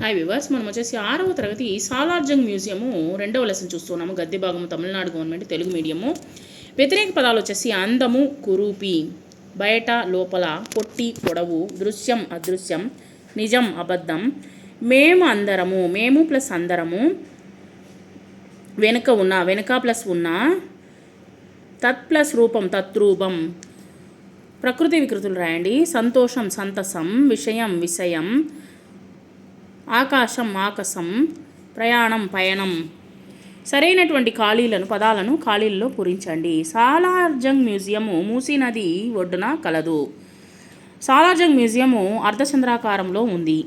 Hi viewers మనం వచ్చేసి ఆరవ తరగతి సాలార్జంగ్ మ్యూజియము రెండవ లెసన్ చూస్తున్నాము. గద్దె భాగము తమిళనాడు గవర్నమెంట్ తెలుగు మీడియము. వ్యతిరేక పదాలు వచ్చేసి అందము కురూపి బయట లోపల పొట్టి పొడవు దృశ్యం అదృశ్యం నిజం అబద్ధం. మేము అందరము మేము ప్లస్ అందరము వెనుక ఉన్న వెనుక ప్లస్ ఉన్న తత్ ప్లస్ రూపం తత్రూపం ప్రకృతి వికృతులు రాయండి. సంతోషం సంతసం విషయం విషయం. ఆకాశం ఆకాశం ప్రయాణం పయనం. సరైనటువంటి ఖాళీలను పదాలను ఖాళీల్లో పూరించండి. సాలార్జంగ్ మ్యూజియము మూసీ నది ఒడ్డున కలదు. సాలార్జంగ్ మ్యూజియము అర్ధచంద్రాకారంలో ఉంది.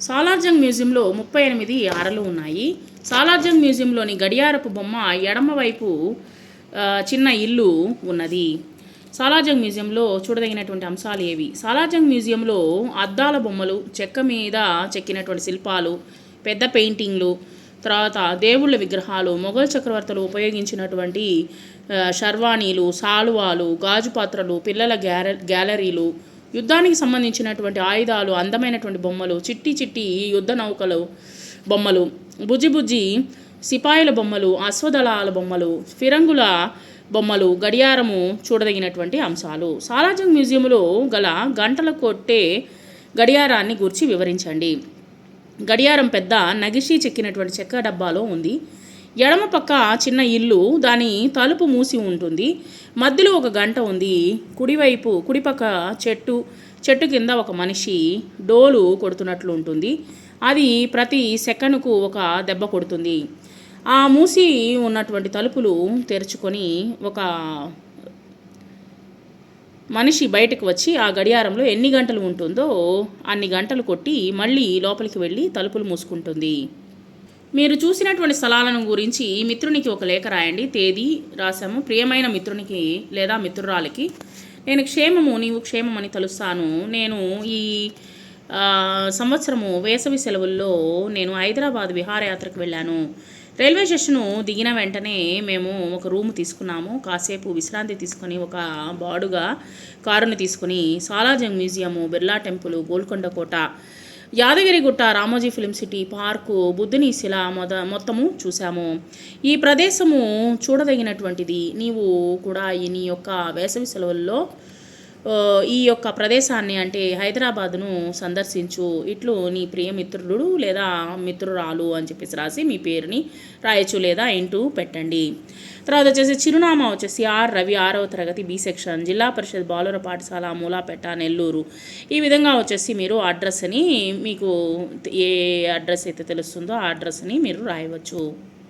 సాలార్జంగ్ మ్యూజియంలో ముప్పై ఎనిమిది అరలు ఉన్నాయి. సాలార్జంగ్ మ్యూజియంలోని గడియారపు బొమ్మ ఎడమవైపు చిన్న ఇల్లు ఉన్నది. సాలార్జంగ్ మ్యూజియంలో చూడదగినటువంటి అంశాలు ఏవి? సాలార్జంగ్ మ్యూజియంలో అద్దాల బొమ్మలు చెక్క మీద చెక్కినటువంటి శిల్పాలు పెద్ద పెయింటింగ్లు తర్వాత దేవుళ్ళ విగ్రహాలు మొఘల్ చక్రవర్తులు ఉపయోగించినటువంటి షర్వాణీలు సాలువాలు గాజు పాత్రలు పిల్లల గ్యాల గ్యాలరీలు యుద్ధానికి సంబంధించినటువంటి ఆయుధాలు అందమైనటువంటి బొమ్మలు చిట్టి చిట్టి యుద్ధ నౌకలు బొమ్మలు బుజ్జి బుజ్జి సిపాయిల బొమ్మలు అశ్వదళాల బొమ్మలు ఫిరంగుల బొమ్మలు గడియారము చూడదగినటువంటి అంశాలు. సాలార్జంగ్ మ్యూజియంలో గల గంటల కొట్టే గడియారాన్ని గురించి వివరించండి. గడియారం పెద్ద నగిషి చెక్కినటువంటి చెక్క డబ్బాలో ఉంది. ఎడమ పక్క చిన్న ఇల్లు దాని తలుపు మూసి ఉంటుంది. మధ్యలో ఒక గంట ఉంది. కుడివైపు కుడిపక్క చెట్టు చెట్టు కింద ఒక మనిషి డోలు కొడుతున్నట్లు ఉంటుంది. అది ప్రతి సెకనుకు ఒక దెబ్బ కొడుతుంది. ఆ మూసి ఉన్నటువంటి తలుపులు తెరుచుకొని ఒక మనిషి బయటకు వచ్చి ఆ గడియారంలో ఎన్ని గంటలు ఉంటుందో అన్ని గంటలు కొట్టి మళ్ళీ లోపలికి వెళ్ళి తలుపులు మూసుకుంటుంది. మీరు చూసినటువంటి స్థలాలను గురించి మిత్రునికి ఒక లేఖ రాయండి. తేదీ రాశాము. ప్రియమైన మిత్రునికి లేదా మిత్రురాలికి. నేను క్షేమము నీవు క్షేమమని తలుస్తాను. నేను ఈ సంవత్సరము వేసవి సెలవుల్లో నేను హైదరాబాద్ విహారయాత్రకు వెళ్ళాను. రైల్వే స్టేషను దిగిన వెంటనే మేము ఒక రూమ్ తీసుకున్నాము. కాసేపు విశ్రాంతి తీసుకొని ఒక బాడుగా కారుని తీసుకొని సాలాజంగ్ మ్యూజియము బిర్లా టెంపుల్ గోల్కొండ కోట Yadagirigutta Ramoji film city park బుద్ధుని శిల మొద మొత్తము చూసాము ఈ ప్రదేశము చూడదగినటువంటిది. నీవు కూడా ఈ నీ యొక్క వేసవి సెలవుల్లో ఈ యొక్క ప్రదేశాన్ని అంటే హైదరాబాద్ను సందర్శించు ఇట్లు నీ ప్రియమిత్రుడు లేదా మిత్రురాలు అని చెప్పేసి రాసి మీ పేరుని రాయొచ్చు లేదా ఇంటూ పెట్టండి. తర్వాత వచ్చేసి చిరునామా వచ్చేసి ఆర్ రవి ఆరవ తరగతి బి సెక్షన్ జిల్లా పరిషత్ బాలుర పాఠశాల మూలాపేట నెల్లూరు. ఈ విధంగా వచ్చేసి మీరు అడ్రస్ని మీకు ఏ అడ్రస్ అయితే తెలుస్తుందో ఆ అడ్రస్ని మీరు రాయవచ్చు.